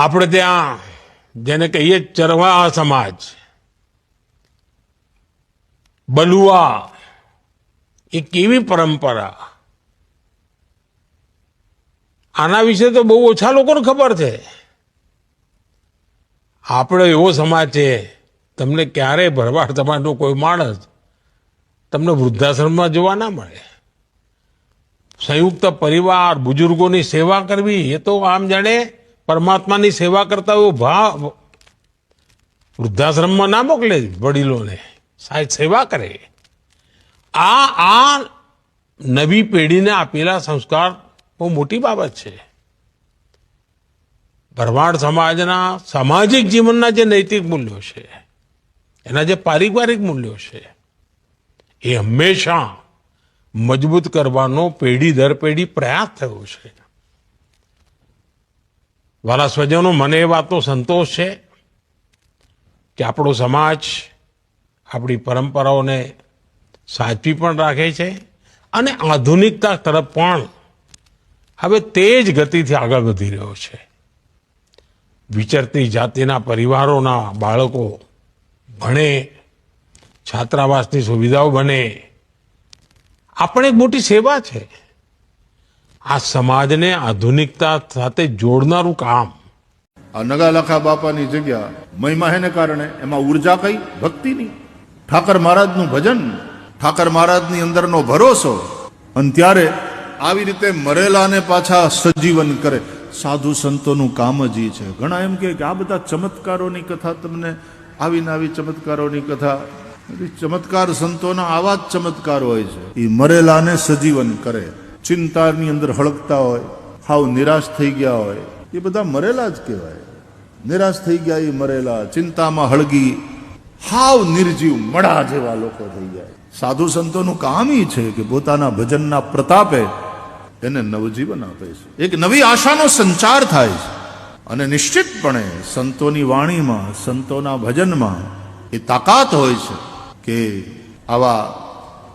આપણે ત્યાં, જેને કહીએ ચરવા સમાજ, બલુઆ, એ કેવી પરંપરા? આના વિશે તો બહુ ઓછા લોકોને ખબર છે. આપણો એવો સમાજ છે, તમને ક્યારેય ભરવાડ સમાજનો કોઈ માણસ તમને વૃદ્ધાશ્રમમાં જોવા ના મળે. સંયુક્ત પરિવાર, બુજુર્ગોની સેવા કરવી, એ તો આમ જાણે પરમાત્માની સેવા કરતા એવો ભાવ વૃદ્ધાશ્રમમાં ના મોકલે વડીલોને. સાહેબ સેવા કરે. આ આ નવી પેઢીને આપેલા સંસ્કાર બહુ મોટી બાબત છે. ભરવાડ સમાજના સામાજિક જીવનના જે નૈતિક મૂલ્યો છે, એના જે પારિવારિક મૂલ્યો છે, એ હંમેશા મજબૂત કરવાનો પેઢી દર પેઢી પ્રયાસ થયો છે. વાલા સ્વજનો મને એ વાતનો સંતોષ છે કે આપણો સમાજ આપણી પરંપરાઓને સાચવી પણ રાખે છે અને આધુનિકતા તરફ પણ હવે તેજ ગતિથી આગળ વધી રહ્યો છે. વિચરતી જાતિના પરિવારોના બાળકો ભણે, છાત્રાવાસની સુવિધાઓ બને. આપણે એક મોટી સેવા છે. આ સમાજને આધુનિકતા સાથે જોડનારું કામ. આ નગાલખા બાપાની જગ્યા મહિમા હેને કારણે એમાં ઊર્જા કઈ? ભક્તિની ઠાકર મહારાજનું ભજન, ઠાકર મહારાજની અંદરનો ભરોસો, અને ત્યારે આવી રીતે મરેલાને પાછા સજીવન કરે. સાધુ સંતોનું કામ જ એ છે. ઘણા એમ કે આ બધા ચમત્કારોની કથા તમને આવીને આવી ચમત્કારોની કથા. ચમત્કાર સંતોના આવા જ ચમત્કાર હોય છે. એ મરેલાને સજીવન કરે. ચિંતાની અંદર હળગતા હોય, હાવ નિરાશ થઈ ગયા હોય, એ બધા મરેલા જ કહેવાય. નિરાશ થઈ ગયા એ મરેલા, ચિંતામાં હળગી, હાવ નિર્જીવ મડા જેવા લોકો થઈ જાય સાધુ સંતોનું કામ એ છે કે પોતાના ભજનના પ્રતાપે એને નવજીવન આપે છે. એક નવી આશાનો સંચાર થાય છે. અને નિશ્ચિતપણે સંતોની વાણીમાં, સંતોના ભજનમાં એ તાકાત હોય છે કે આવા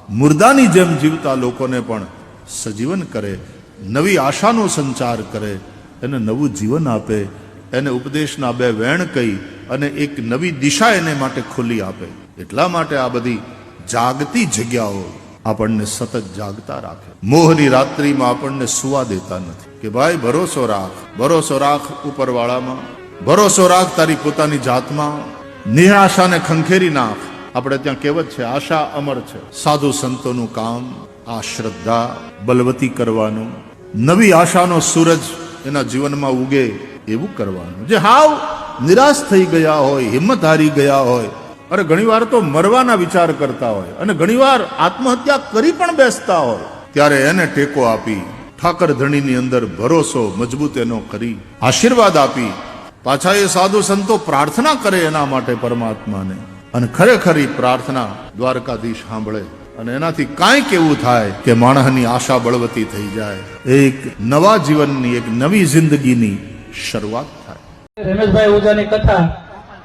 મુર્દાની જેમ જીવતા લોકોને પણ સજીવન કરે, નવી આશાનો સંચાર કરે, એને નવું જીવન આપે, એને ઉપદેશના બે વેણ કહી અને એક નવી દિશા એને માટે ખુલ્લી આપે. એટલા માટે આ બધી જાગતી જગ્યાઓ આપણને સતત જાગતા રાખે. મોહની રાત્રિમાં આપણને સુવા દેતા નથી કે ભાઈ, ભરોસો રાખ ભરોસો રાખ ઉપરવાળામાં, ભરોસો રાખ તારી પોતાની જાતમાં. નિરાશાને ખંખેરી નાખ. આપણે ત્યાં કહેવત છે, આશા અમર છે, સાધુ સંતોનું કામ. આ શ્રદ્ધા બલવતી કરવાનું, નવી આશાનો સૂરજ એના જીવનમાં ઉગે એવું કરવાનું. જે હાવ નિરાશ થઈ ગયા હોય, હિંમત હારી ગયા હોય, અરે ઘણીવાર તો મરવાના વિચાર કરતા હોય અને ઘણીવાર આત્મહત્યા કરી પણ બેસતા હોય, ત્યારે એને ટેકો આપી ઠાકર ધણીની અંદર ભરોસો મજબૂત એનો કરી આશીર્વાદ આપી પાછા એ સાધુ સંતો પ્રાર્થના કરે એના માટે પરમાત્માને. અને ખરેખર પ્રાર્થના દ્વારકાધીશ સાંભળે અને એનાથી કાંઈક એવું થાય કે માણસની આશા બળવતી થઈ જાય. એક નવા જીવનની, એક નવી જિંદગીની શરૂઆત થાય. રમેશભાઈ ઓઝાની કથા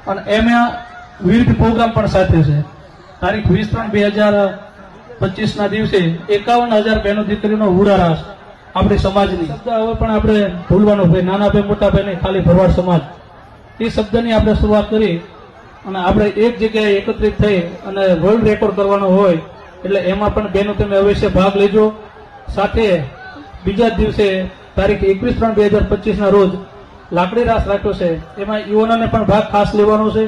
અને એમાં વિવિધ પ્રોગ્રામ પણ સાથે છે. તારીખ વીસ ત્રણ બે હજાર પચીસ ના દિવસે એકાવન હજાર બહેનો દીકરીનો હુરારાસ આપણી સમાજની. શબ્દ હવે પણ આપણે ભૂલવાનો ભાઈ નાના ભાઈ મોટા ભાઈ ખાલી ભરવાડ સમાજ. એ શબ્દની આપણે શરૂઆત કરી અને આપણે એક જગ્યાએ એકત્રિત થઈ અને વર્લ્ડ રેકોર્ડ કરવાનો હોય એટલે એમાં પણ બેનો તમે અવશ્ય ભાગ લેજો. સાથે બીજા દિવસે તારીખ એકવીસ ત્રણ બે હજાર પચીસ ના રોજ લાકડી રાસ રાખ્યો છે. એમાં યુવાનોને પણ ભાગ ખાસ લેવાનો છે.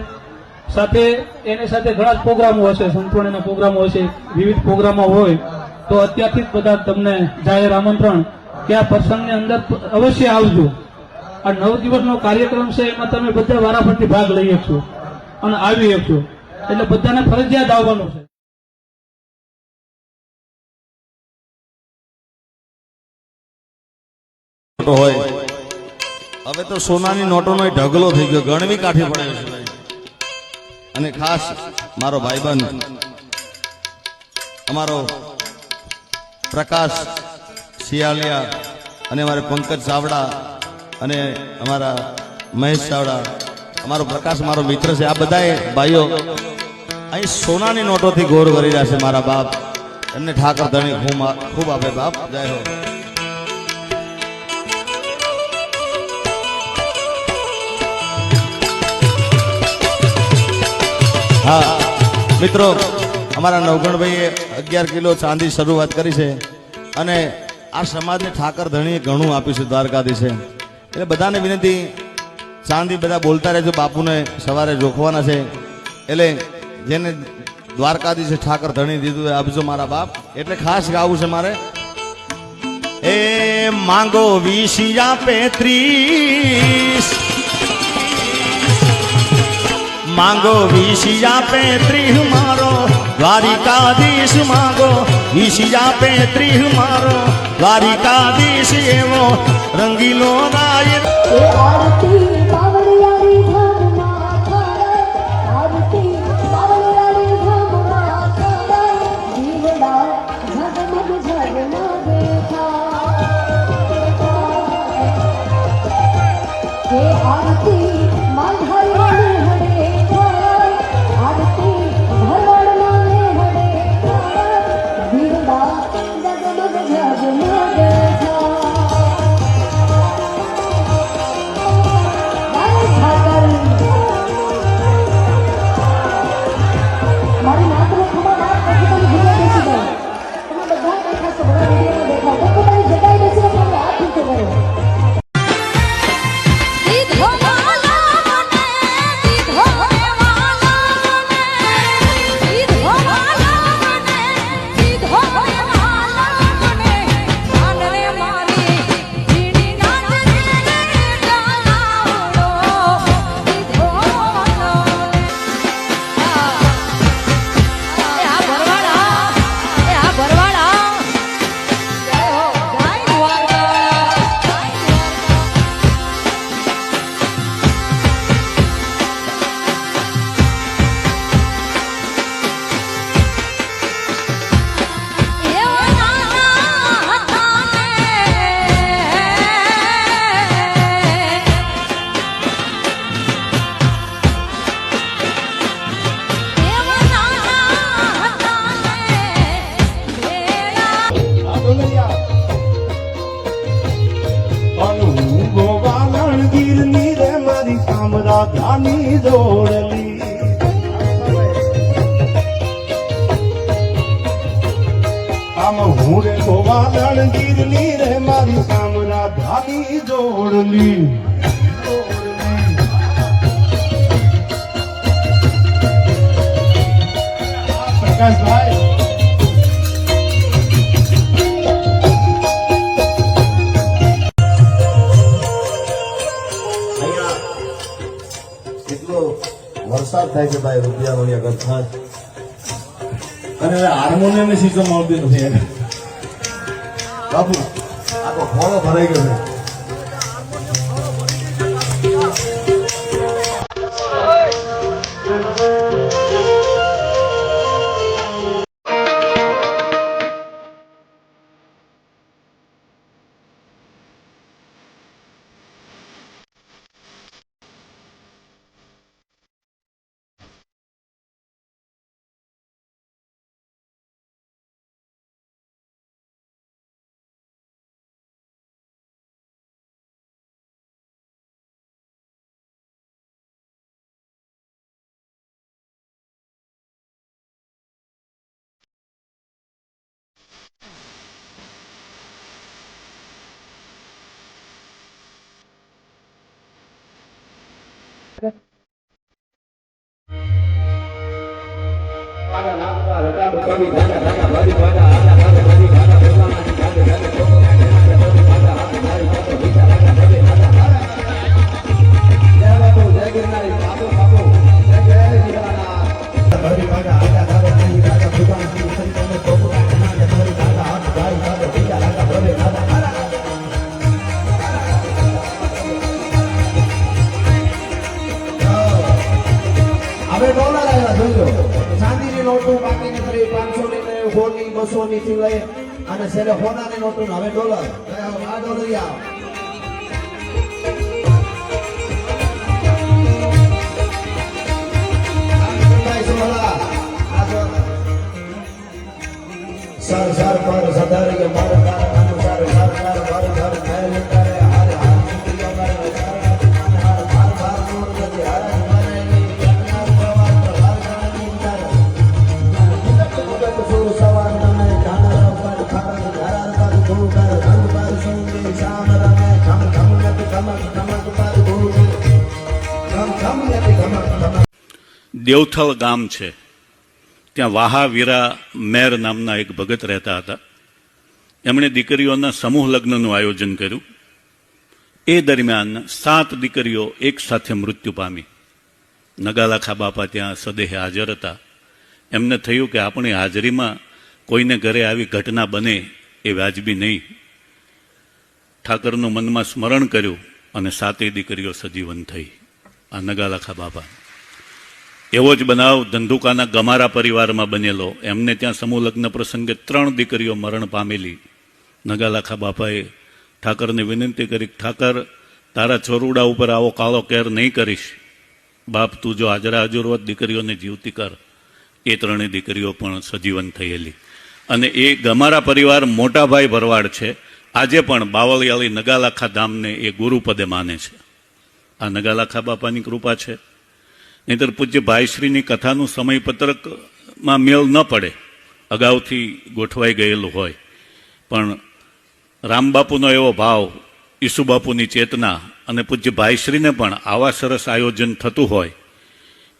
સાથે એની સાથે ઘણા જ પ્રોગ્રામો હશે સંતવાણીના પ્રોગ્રામો હશે. વિવિધ પ્રોગ્રામો હોય તો અત્યારથી જ બધા તમને જાહેર આમંત્રણ કે આ પ્રસંગની અંદર અવશ્ય આવજો. આ નવ દિવસનો કાર્યક્રમ છે, એમાં તમે બધા વારાફરતી ભાગ લઈ શકશો અને આવી શકશો. એટલે બધાને ફરજિયાત આવવાનું છે. હોય. હવે તો સોનાની નોટોનો ઢગલો થઈ ગયો. ગણવી કાઠી પડે છે અને ખાસ મારો ભાઈબંધ, અમારો પ્રકાશ શિયાલિયા અને અમારે પંકજ ચાવડા અને અમારા મહેશ ચાવડા, અમારો પ્રકાશ, મારો મિત્ર છે. આ બધાએ ભાઈઓ, અહીં સોનાની નોટોથી ગોર કરી રહ્યા છે મારા બાપ. એમને ઠાકર ધણી ખૂબ આપે બાપ. જય હો. હા. મિત્રો, અમારા નવગણભાઈએ અગિયાર કિલો ચાંદી શરૂઆત કરી છે અને આ સમાજને ઠાકર ધણીએ ઘણું આપ્યું છે, દ્વારકાધીશે. એટલે બધાને વિનંતી, ચાંદી બધા બોલતા રહેજો, બાપુને સવારે જોખવાના છે. એટલે જેને દ્વારકાધીશે ઠાકર ધણી દીધું આપજો મારા બાપ. એટલે ખાસ ગાવું છે મારે. એ માંગો વીસિયા પેત્રીસ. માંગો વિશિયા પેત્રીહ મારો. દ્વારિકાધીશ માંગો વિશિયા પેત્રીહ મારો. દ્વારિકાધીશ એવો રંગીલો રાય આરતી મારી કામરાધાની દોડલી. આમ હું રે ગોવાલણ ગીરની રે મારી કામરાધાની જોડલી પ્રકાશભાઈ વરસાદ થાય છે ભાઈ રૂપિયા કરતા જ. અને હવે હાર્મોનિયમની સિસ્ટમ મળતી નથી બાપુ આખો ખોળો ભરાઈ ગયો છે હવે છેલ્લે સોનાની નોટો હવે ડોલર. આ સર સર પર સદારિય મર કર અનુસાર સર સર પર ઘર મેલ દેવથલ ગામ છે. ત્યાં વાહાવીરા મેર નામના એક ભગત રહેતા હતા. એમણે દીકરીઓના સમૂહ લગ્નનું આયોજન કર્યું. એ દરમિયાન સાત દીકરીઓ એક સાથે મૃત્યુ પામી. નગાલાખા બાપા ત્યાં સદેહે હાજર હતા. એમને થયું કે આપણી હાજરીમાં કોઈને ઘરે આવી ઘટના બને એ વાજબી નહીં. ઠાકરનું મનમાં સ્મરણ કર્યું અને સાતેય દીકરીઓ સજીવન થઈ. આ નગાલાખા બાપા. એવો જ બનાવ ધંધુકાના ગમારા પરિવારમાં બનેલો. એમને ત્યાં સમૂહ લગ્ન પ્રસંગે ત્રણ દીકરીઓ મરણ પામેલી. નગાલાખા બાપાએ ઠાકરને વિનંતી કરી, ઠાકર, તારા છોરુડા ઉપર આવો કાળો કેર નહીં કરીશ. બાપ, તું જો હાજરા હાજર હોત, દીકરીઓને જીવતી કર. એ ત્રણેય દીકરીઓ પણ સજીવન થયેલી. અને એ ગમારા પરિવાર મોટાભાઈ ભરવાડ છે. આજે પણ બાવળિયાળી નગાલાખા ધામને એ ગુરુપદે માને છે. આ નગાલાખા બાપાની કૃપા છે. નહીતર પૂજ્ય ભાઈશ્રીની કથાનું સમયપત્રકમાં મેળ ન પડે. અગાઉથી ગોઠવાઈ ગયેલું હોય. પણ રામબાપુનો એવો ભાવ, ઈસુબાપુની ચેતના અને પૂજ્ય ભાઈશ્રીને પણ આવા સરસ આયોજન થતું હોય,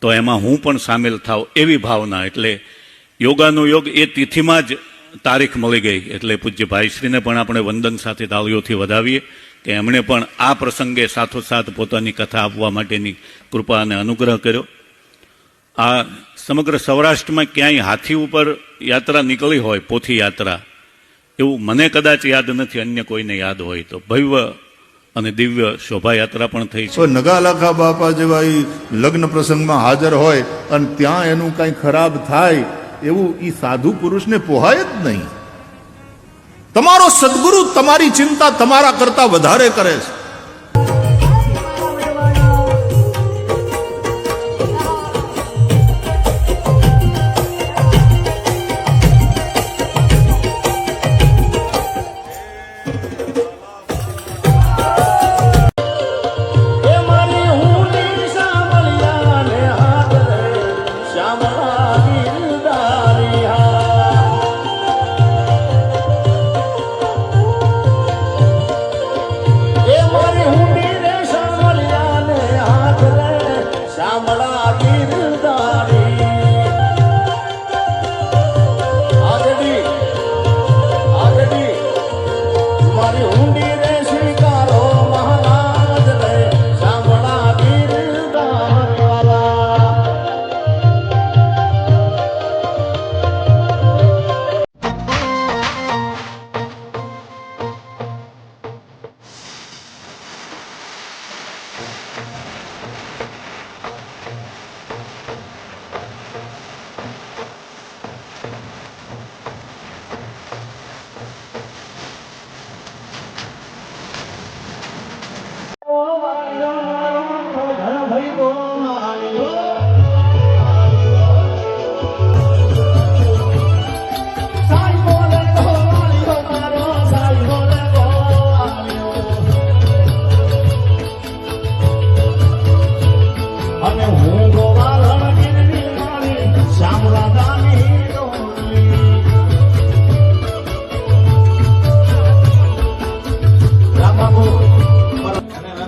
તો એમાં હું પણ સામેલ થાવ એવી ભાવના. એટલે યોગાનો યોગ એ તિથિમાં જ તારીખ મળી ગઈ. એટલે પૂજ્ય ભાઈશ્રીને પણ આપણે વંદન સાથે તાળીઓથી વધાવીએ કે એમણે પણ આ પ્રસંગે સાથોસાથ પોતાની કથા આપવા માટેની કૃપા અને અનુગ્રહ કર્યો. આ સમગ્ર સૌરાષ્ટ્રમાં ક્યાંય હાથી ઉપર યાત્રા નીકળી હોય, પોથી યાત્રા, એવું મને કદાચ યાદ નથી, અન્ય કોઈને યાદ હોય તો. ભવ્ય અને દિવ્ય શોભાયાત્રા પણ થઈ છે. નગાલાખા બાપા જેવા લગ્ન પ્રસંગમાં હાજર હોય અને ત્યાં એનું કાંઈ ખરાબ થાય, એવું એ સાધુ પુરુષને પોહાય જ નહીં. તમારો સદગુરુ તમારી ચિંતા તમારા કરતા વધારે કરે છે.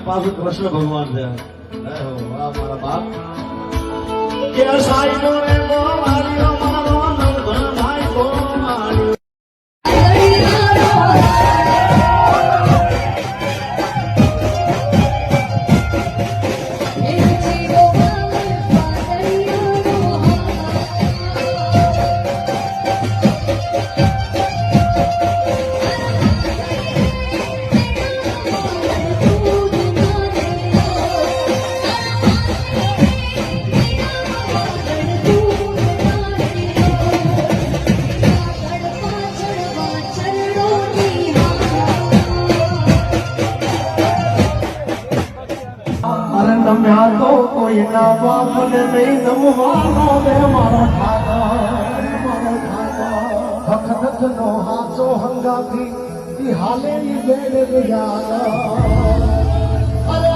પાછું કૃષ્ણ ભગવાન છે. મારા બાપ. કે રે ગોવાળિયો કોઈના બાપને નહીં નમવાનો બે મારો ઠાકર મારો ઠાકર હખત નો હાચો હંગાથી ઈ હાલે ઈ બેડ ગયા અરે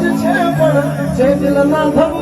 જ છે પણ છે દિલના ધબકારા